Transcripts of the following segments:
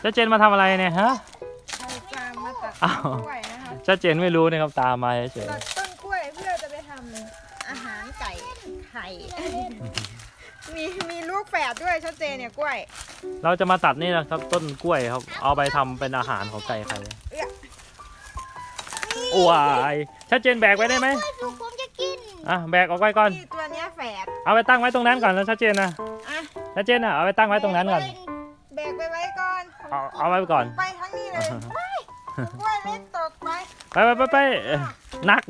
เจ้าเจนมาทำอะไรเนี่ยฮะเราจะมาตัดอ้าวกล้วยนะคะเจ้าเจนไม่รู้นะครับตามมาเฉยตัดต้นกล้วยเพื่อจะไปทำอาหารไก่ไข่มีมีลูกแฝดด้วยชัดเจนเนี่ยกล้วยๆเราจะมาตัดนี่นะครับต้นกล้วยครับ เอาไปทำเป็นอาหารของไก่ไข่เอื้อโอ้ยชัดเจนแบกไว้ได้ไหมถูกผมจะกินอะแบกออกไปก่อนนี่ตัวเนี้ยแฝดเอาไปตั้งไว้ตรงนั้นก่อนแล้วชัดเจนนะอะชัดเจนอะเอาไปตั้งไว้ตรงนั้นก่อน เอาเอาไว้ก่อน ไปทั้งนี้เลยไปกล้วยเล็กตกไปไปไปไปไปเอ้ยหนัก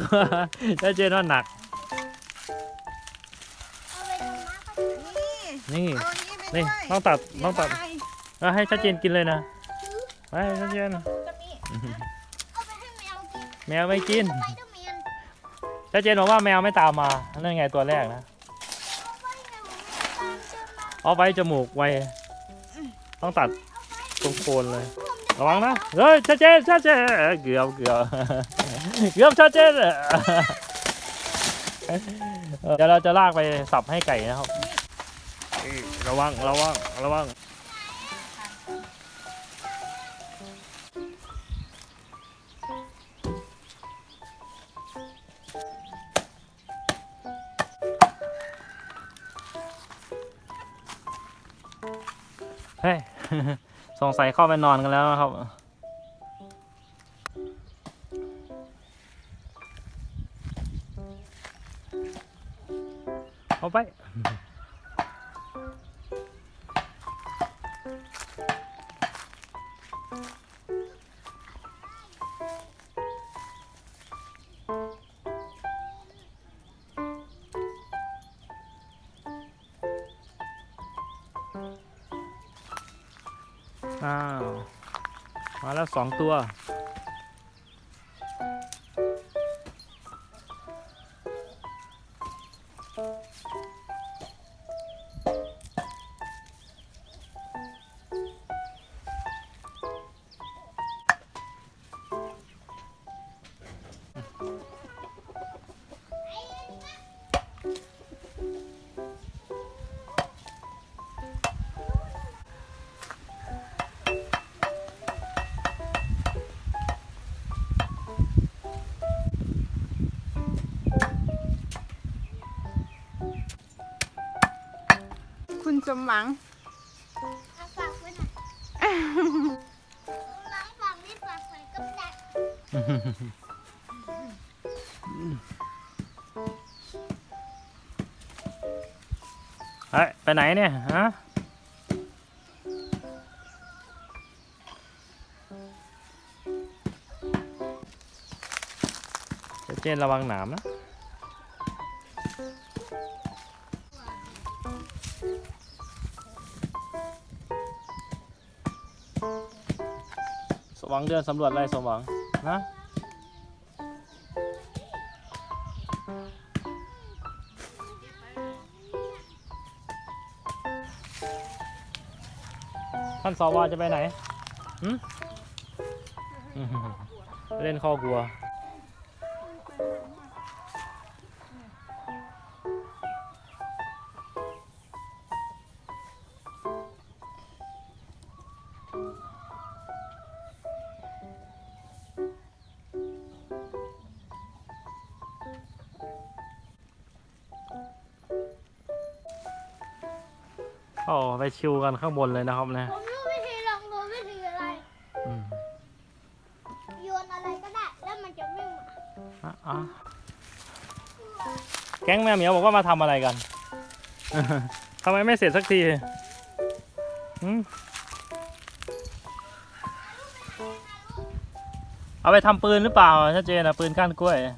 ชัดเจนว่าหนัก เอาไปทำน้ำก็นี่นี่ เอาอันนี้ไปนี่ ด้วยต้องตัด ต้องตัดเดี๋ยวไปแล้วให้ชัดเจนกินเลยนะไปชัดเจนจะมีเอาไปให้แมวกินแมวไม่กิน ไปเดอร์แมนชัดเจนบอกว่าแมวไม่ตามมานั่นไงตัวแรกนะเอาไปแมวตามเจอมาเอาไว้จมูกไว้ ต้องตัด รงโคนเลย ระวังนะ เฮ้ยชัดเจนชัดเจนเกือบเกือบเกือบชัดเจนเดี๋ยวเราจะลากไปสับให้ไก่นะครับ ระวังระวังระวังเฮ้ย สงสัยเข้าไปนอนกันแล้วนะครับ เอาไป อ้าว มาแล้วสองตัว อ สมหวัง เอาฝากไว้หน่อยน้ำฝากนี่ฝากใส่กับดักเฮ้ยไปไหนเนี่ยฮะเจนระวังหนามนะ สมหวังเดินสำรวจอะไรสมหวังนะท่านสวจะไปไหนหืมเล่นข้อกลัว โอ้ไปชิวกันข้างบนเลยนะครับนะผมรู้วิธีลองดูวิธีอะไร อืมโยนอะไรก็ได้ แล้วมันจะวิ่งมาอะอะแก๊งแม่เหมียวบอกว่ามาทำอะไรกัน ทำไมไม่เสร็จสักทีหืมเอาไปทำปืนหรือเปล่าชัดเจนอะปืนก้านกล้วยอ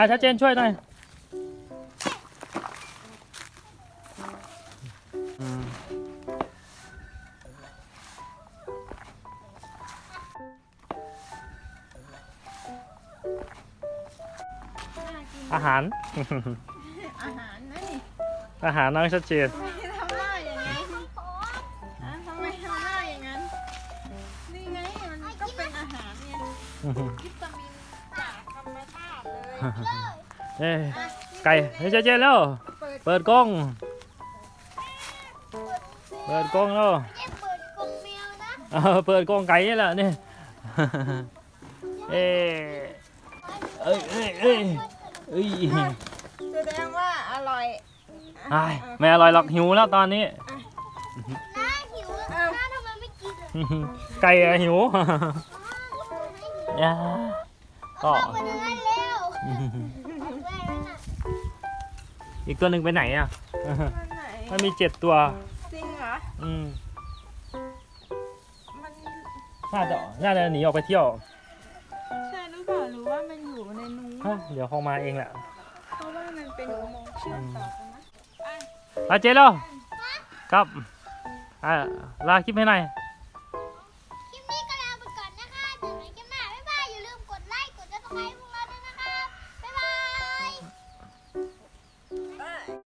ะชัดเจนช่วยหน่อย อาหาร อาหารนะนี่อาหารน้องชัดเจนทำไมทำหน้าอย่างนี้นฮะทำไมทำหน้าอย่างนั้น นี่ไงมันก็เป็นอาหารไงวิตามินจากธรรมชาติเลยเอ้ยอะไก่เฮ้ยชัดเจนแล้ว เปิดเปิดกล้อง เปิดกล้องแล้วไม่ได้เปิดกรงแมวนะเออเปิดกรงไก่นี่แหละนี่ เอ้เอ้ยเอ้ยเอ้ย เอ้ยแสดงว่าอร่อยอ้ายไม่อร่อยหรอกหิวแล้วตอนนี้ น้าหิวน้าทำไมไม่กินอะไก่อะหิวย่าก็ เอาไปตรงนั้นเร็วเอาแม่นั่นน่ะอีกตัวหนึ่งไปไหนอะ มันไหนมันมีเจ็ดตัว จริงเหรอ อืมมัน น่าจะน่าจะหนีออกไปเที่ยว ฮะเดี๋ยวคงมาเองแหละเพราะว่ามันเป็นอุโมงค์เชื่อมต่อกันนะ ไปเจ๊แล้วครับอ่าลาคลิปให้หน่อย